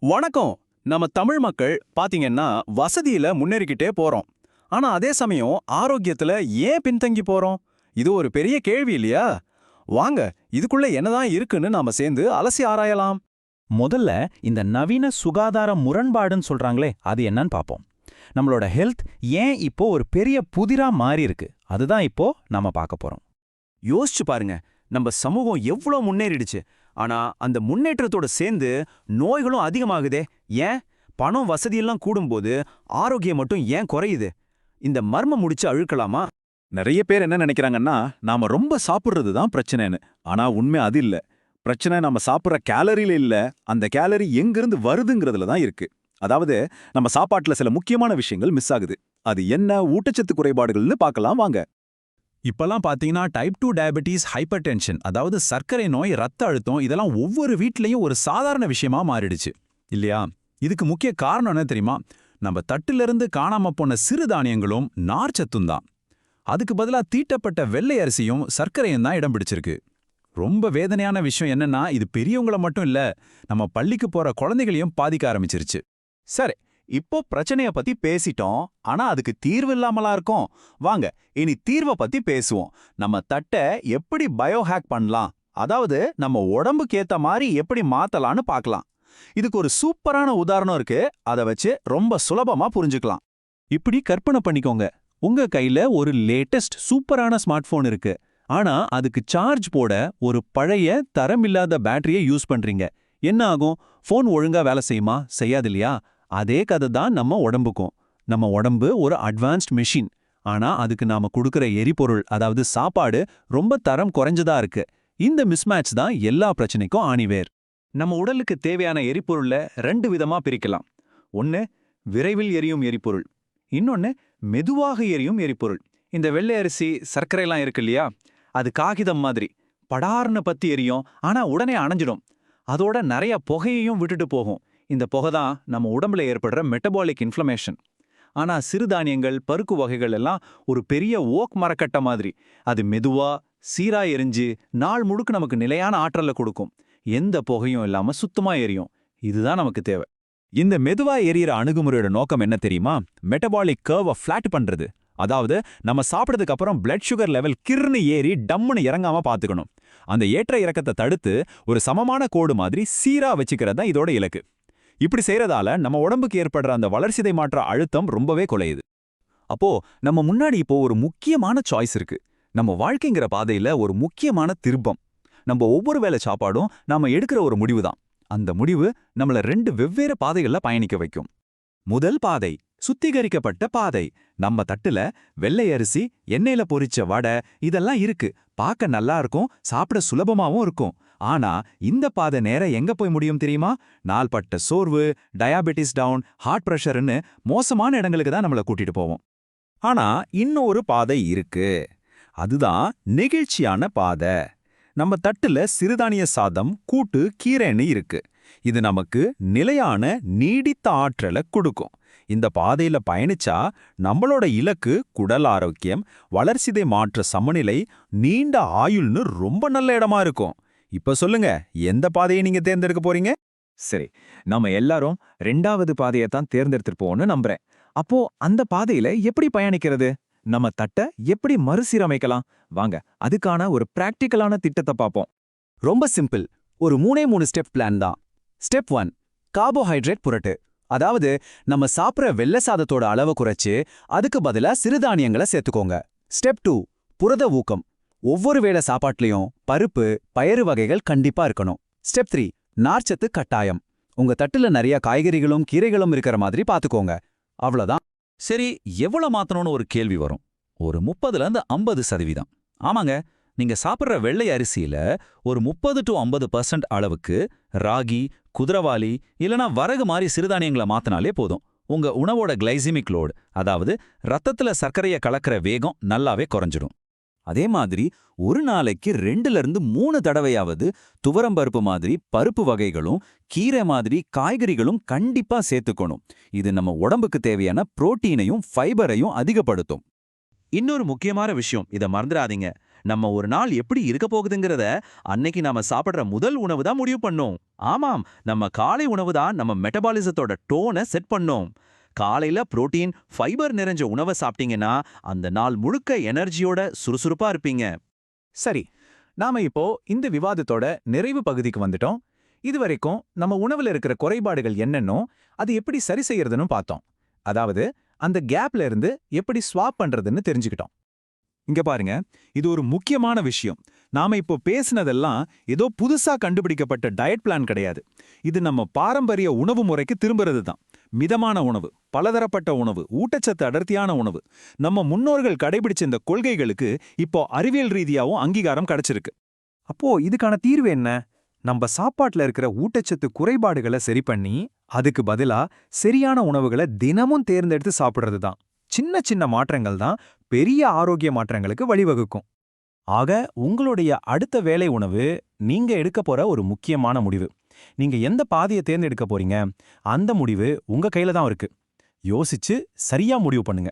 வணக்கம். நம்ம தமிழ் மக்கள் பாத்தீங்கன்னா வசதியில முன்னேறிக்கிட்டே போறோம். ஆனா அதே சமயம் ஆரோக்கியத்துல ஏன் பின்தங்கி போறோம்? இது ஒரு பெரிய கேள்வி இல்லையா? வாங்க இதுக்குள்ள என்னதான் இருக்குன்னு நாம சேர்ந்து அலசி ஆராயலாம். முதல்ல இந்த நவீன சுகாதார முரண்பாடுன்னு சொல்றாங்களே அது என்னன்னு பார்ப்போம் நம்மளோட ஹெல்த் ஏன் இப்போ ஒரு பெரிய புதிரா மாறி இருக்கு? அதுதான் இப்போ நாம பார்க்க போறோம். யோசிச்சு பாருங்க நம்ம சமூகம் எவ்வளவு முன்னேறிடுச்சு. ஆனா அந்த முன்னேற்றத்தோட சேர்ந்து நோய்களும் அதிகமாகுதே. ஏன்? பணம் வசதியெல்லாம் கூடும்போது ஆரோக்கியம் மட்டும் ஏன் குறையுது? இந்த மர்மம் முடிச்சு அழுக்கலாமா? நிறைய பேர் என்ன நினைக்கிறாங்கன்னா நாம ரொம்ப சாப்பிடுறது தான் பிரச்சனைன்னு. ஆனா உண்மை அது இல்ல. பிரச்சனை நம்ம சாப்பிடுற கேலரியில இல்ல. அந்த கேலரி எங்கிருந்து வருதுங்கிறதுல தான் இருக்கு. அதாவது நம்ம சாப்பாட்டுல சில முக்கியமான விஷயங்கள் மிஸ் ஆகுது. அது என்ன ஊட்டச்சத்து குறைபாடுகள்னு பார்க்கலாம் வாங்க. இப்பெல்லாம் பாத்தீங்கன்னா type two diabetes hypertension அதாவது சர்க்கரை நோய் ரத்த அழுத்தம் இதெல்லாம் ஒவ்வொரு வீட்லயும் ஒரு சாதாரண விஷயமா மாறிடுச்சு. இல்லையா? இதுக்கு முக்கிய காரணம் என்ன தெரியுமா? நம்ம தட்டிலிருந்து காணாம போன சிறுதானியங்களும் நார்ச்சத்தும் தான். அதுக்கு பதிலா தீட்டப்பட்ட வெள்ளை அரிசியும் சர்க்கரையும் தான் இடம் பிடிச்சிருக்கு. ரொம்ப வேதனையான விஷயம் என்னன்னா இது பெரியவங்கள மட்டும் இல்ல நம்ம பள்ளிக்கு போற குழந்தைகளையும் பாதிக்க ஆரம்பிச்சிருச்சு. சரி இப்போ பிரச்சனைய பத்தி பேசிட்டோம் ஆனா அதுக்கு தீர்வு இல்லாமலா இருக்கும். வாங்க இனி தீர்வை பத்தி பேசுவோம். நம்ம தட்டை எப்படி பயோஹேக் பண்ணலாம்? அதாவது நம்ம உடம்புக்கு ஏத்த மாதிரி எப்படி மாத்தலாம்னு பார்க்கலாம் இதுக்கு ஒரு சூப்பரான உதாரணம் இருக்கு. அதை வச்சு ரொம்ப சுலபமா புரிஞ்சுக்கலாம். இப்படி கற்பனை பண்ணிக்கோங்க. உங்க கையில ஒரு லேட்டஸ்ட் சூப்பரான ஸ்மார்ட் போன் இருக்கு. ஆனா அதுக்கு சார்ஜ் போட ஒரு பழைய தரமில்லாத பேட்டரியை யூஸ் பண்றீங்க. என்ன ஆகும்? ஃபோன் ஒழுங்கா வேலை செய்யுமா? செய்யாது இல்லையா? அதே கதை தான் நம்ம உடம்புக்கும். நம்ம உடம்பு ஒரு அட்வான்ஸ்ட் மெஷின் ஆனா அதுக்கு நாம கொடுக்குற எரிபொருள் அதாவது சாப்பாடு ரொம்ப தரம் குறைஞ்சதா இருக்கு. இந்த மிஸ்மேட்ச் தான் எல்லா பிரச்சனைக்கும் ஆணிவேர். நம்ம உடலுக்கு தேவையான எரிபொருள்ல ரெண்டு விதமா பிரிக்கலாம். ஒன்னு விரைவில் எரியும் எரிபொருள். இன்னொன்னு மெதுவாக எரியும் எரிபொருள். இந்த வெள்ளை அரிசி சர்க்கரைலாம் இருக்கு இல்லையா? அது காகிதம் மாதிரி. படார்னு பத்தி எரியும் ஆனா உடனே அணைஞ்சிடும். அதோட நிறைய புகையையும் விட்டுட்டு போகும். இந்த புகை தான் நம்ம உடம்புல ஏற்படுற மெட்டபாலிக் இன்ஃப்ளமேஷன் ஆனா சிறுதானியங்கள் பருக்கு வகைகள் எல்லாம் ஒரு பெரிய ஓக் மரக்கட்டை மாதிரி. அது மெதுவா சீரா எரிஞ்சு நாள் முழுக்க நமக்கு நிலையான ஆற்றலை கொடுக்கும். எந்த புகையும் இல்லாம சுத்தமா எரியும். இதுதான் நமக்கு தேவை. இந்த மெதுவா எரியற அணுகுமுறையோட நோக்கம் என்ன தெரியுமா? மெட்டபாலிக் கர்வை ஃபிளாட் பண்றது. அதாவது நம்ம சாப்பிட்டதுக்கு அப்புறம் பிளட் சுகர் லெவல் கிர்னு ஏறி டம்முன்னு இறங்காம பாத்துக்கணும். அந்த ஏற்ற இறக்கத்தை தடுத்து ஒரு சமமான கோடு மாதிரி சீரா வச்சுக்கிறது தான் இதோட இலக்கு. இப்படி செய்யறதால நம்ம உடம்புக்கு ஏற்படுற அந்த வளர்ச்சிதை மாற்ற அழுத்தம் ரொம்பவே குலையுது. அப்போ நம்ம முன்னாடி இப்போ ஒரு முக்கியமான சாய்ஸ் இருக்கு. நம்ம வாழ்க்கைங்கிற பாதையில ஒரு முக்கியமான திருப்பம். நம்ம ஒவ்வொரு வேளை சாப்பாடும் நாம எடுக்கிற ஒரு முடிவு தான் அந்த முடிவு நம்மள ரெண்டு வெவ்வேறு பாதைகள்ல பயணிக்க வைக்கும். முதல் பாதை சுத்திகரிக்கப்பட்ட பாதை. நம்ம தட்டுல வெள்ளை அரிசி எண்ணெயில பொரிச்ச வடை இதெல்லாம் இருக்கு. பார்க்க நல்லா இருக்கும் சாப்பிட சுலபமாவும் இருக்கும். ஆனா இந்த பாதை நேர எங்க போய் முடியும் தெரியுமா? நாள்பட்ட சோர்வு டயாபெட்டிஸ் டவுன் ஹார்ட் பிரஷர்னு மோசமான இடங்களுக்கு தான் நம்மள கூட்டிட்டு போவோம். ஆனா இன்னொரு பாதை இருக்கு. அதுதான் நெகிழ்ச்சியான பாதை. நம்ம தட்டுல சிறுதானிய சாதம் கூட்டு கீரைன்னு இருக்கு. இது நமக்கு நிலையான நீடித்த ஆற்றலை கொடுக்கும். இந்த பாதையில பயணிச்சா நம்மளோட இலக்கு குடல் ஆரோக்கியம் வளர்சிதை மாற்ற சமநிலை நீண்ட ஆயுள்னு ரொம்ப நல்ல இடமா இருக்கும். இப்ப சொல்லுங்க எந்த பாதையை நீங்க தேர்ந்தெடுக்க போறீங்க? சரி நம்ம எல்லாரும் ரெண்டாவது பாதையை தான் தேர்ந்தெடுத்திருப்போம்னு நம்புறேன். அப்போ அந்த பாதையில எப்படி பயணிக்கிறது? நம்ம தட்டை எப்படி மறுசீரமைக்கலாம்? வாங்க அதுக்கான ஒரு பிராக்டிக்கலான திட்டத்தை பார்ப்போம். ரொம்ப சிம்பிள் ஒரு மூணே மூணு ஸ்டெப் பிளான் தான். ஸ்டெப் ஒன் கார்போஹைட்ரேட் புரட்டு. அதாவது நம்ம சாப்பிட்ற வெள்ளை சாதத்தோட அளவை குறைச்சு அதுக்கு பதிலா சிறுதானியங்களை சேர்த்துக்கோங்க. ஸ்டெப் டூ புரத ஊக்கம். ஒவ்வொரு வேளை சாப்பாட்லயும் பருப்பு பயறு வகைகள் கண்டிப்பா இருக்கணும். ஸ்டெப் த்ரீ நார்ச்சத்து கட்டாயம். உங்க தட்டுல நிறைய காய்கறிகளும் கீரைகளும் இருக்கிற மாதிரி பாத்துக்கோங்க. அவ்வளவுதான். சரி எவ்வளவு மாத்தணும்னு ஒரு கேள்வி வரும். ஒரு முப்பதுல இருந்து ஐம்பது சதவீதம். ஆமாங்க நீங்க சாப்பிட்ற வெள்ளை அரிசியில ஒரு முப்பது டு ஐம்பது பர்சன்ட் அளவுக்கு ராகி குதிரவாளி இல்லனா வரகு மாதிரி சிறுதானியங்களை மாத்தினாலே போதும். உங்க உணவோட கிளைசிமிக் லோடு அதாவது ரத்தத்துல சர்க்கரையை கலக்கிற வேகம் நல்லாவே குறைஞ்சிடும். அதே மாதிரி ஒரு நாளைக்கு ரெண்டுல இருந்து மூணு தடவையாவது துவரம்பருப்பு மாதிரி பருப்பு வகைகளும் கீரை மாதிரி காய்கறிகளும் கண்டிப்பா சேர்த்துக்கணும். இது நம்ம உடம்புக்கு தேவையான புரோட்டீனையும் ஃபைபரையும் அதிகப்படுத்தும். இன்னொரு முக்கியமான விஷயம் இதை மறந்துடாதீங்க. நம்ம ஒரு நாள் எப்படி இருக்க போகுதுங்கிறத அன்னைக்கு நாம சாப்பிடுற முதல் உணவு தான் முடிவு பண்ணோம். ஆமாம் நம்ம காலை உணவு தான் நம்ம மெட்டபாலிசத்தோட டோனை செட் பண்ணோம். காலையில புரோட்டீன் ஃபைபர் நிறைஞ்ச உணவை சாப்பிட்டீங்கன்னா அந்த நாள் முழுக்க எனர்ஜியோட சுறுசுறுப்பா இருப்பீங்க. சரி நாம இப்போ இந்த விவாதத்தோட நிறைவு பகுதிக்கு வந்துட்டோம். இதுவரைக்கும் நம்ம உணவுல இருக்கிற குறைபாடுகள் என்னன்னோ அது எப்படி சரி செய்யறதுன்னு பார்த்தோம். அதாவது அந்த கேப்ல இருந்து எப்படி ஸ்வாப் பண்றதுன்னு தெரிஞ்சுக்கிட்டோம். இங்க பாருங்க இது ஒரு முக்கியமான விஷயம். நாம இப்போ பேசினதெல்லாம் ஏதோ புதுசா கண்டுபிடிக்கப்பட்ட டயட் பிளான் கிடையாது. இது நம்ம பாரம்பரிய உணவு முறைக்கு திரும்புறது தான் மிதமான உணவு பலதரப்பட்ட உணவு ஊட்டச்சத்து அடர்த்தியான உணவு. நம்ம முன்னோர்கள் கடைபிடிச்ச இந்த கொள்கைகளுக்கு இப்போ அறிவியல் ரீதியாவும் அங்கீகாரம் கிடைச்சிருக்கு. அப்போ இதுக்கான தீர்வு என்ன? நம்ம சாப்பாட்டுல இருக்கிற ஊட்டச்சத்து குறைபாடுகளை சரி பண்ணி அதுக்கு பதிலா சரியான உணவுகளை தினமும் தேர்ந்தெடுத்து சாப்பிடுறது தான். சின்ன சின்ன மாற்றங்கள் தான் பெரிய ஆரோக்கிய மாற்றங்களுக்கு வழிவகுக்கும். ஆக உங்களுடைய அடுத்த வேலை உணவு நீங்க எடுக்க போற ஒரு முக்கியமான முடிவு. நீங்க எந்த பாதையை தேர்ந்தெடுக்க போறீங்க? அந்த முடிவு உங்க கையில தான் இருக்கு. யோசிச்சு சரியா முடிவு பண்ணுங்க.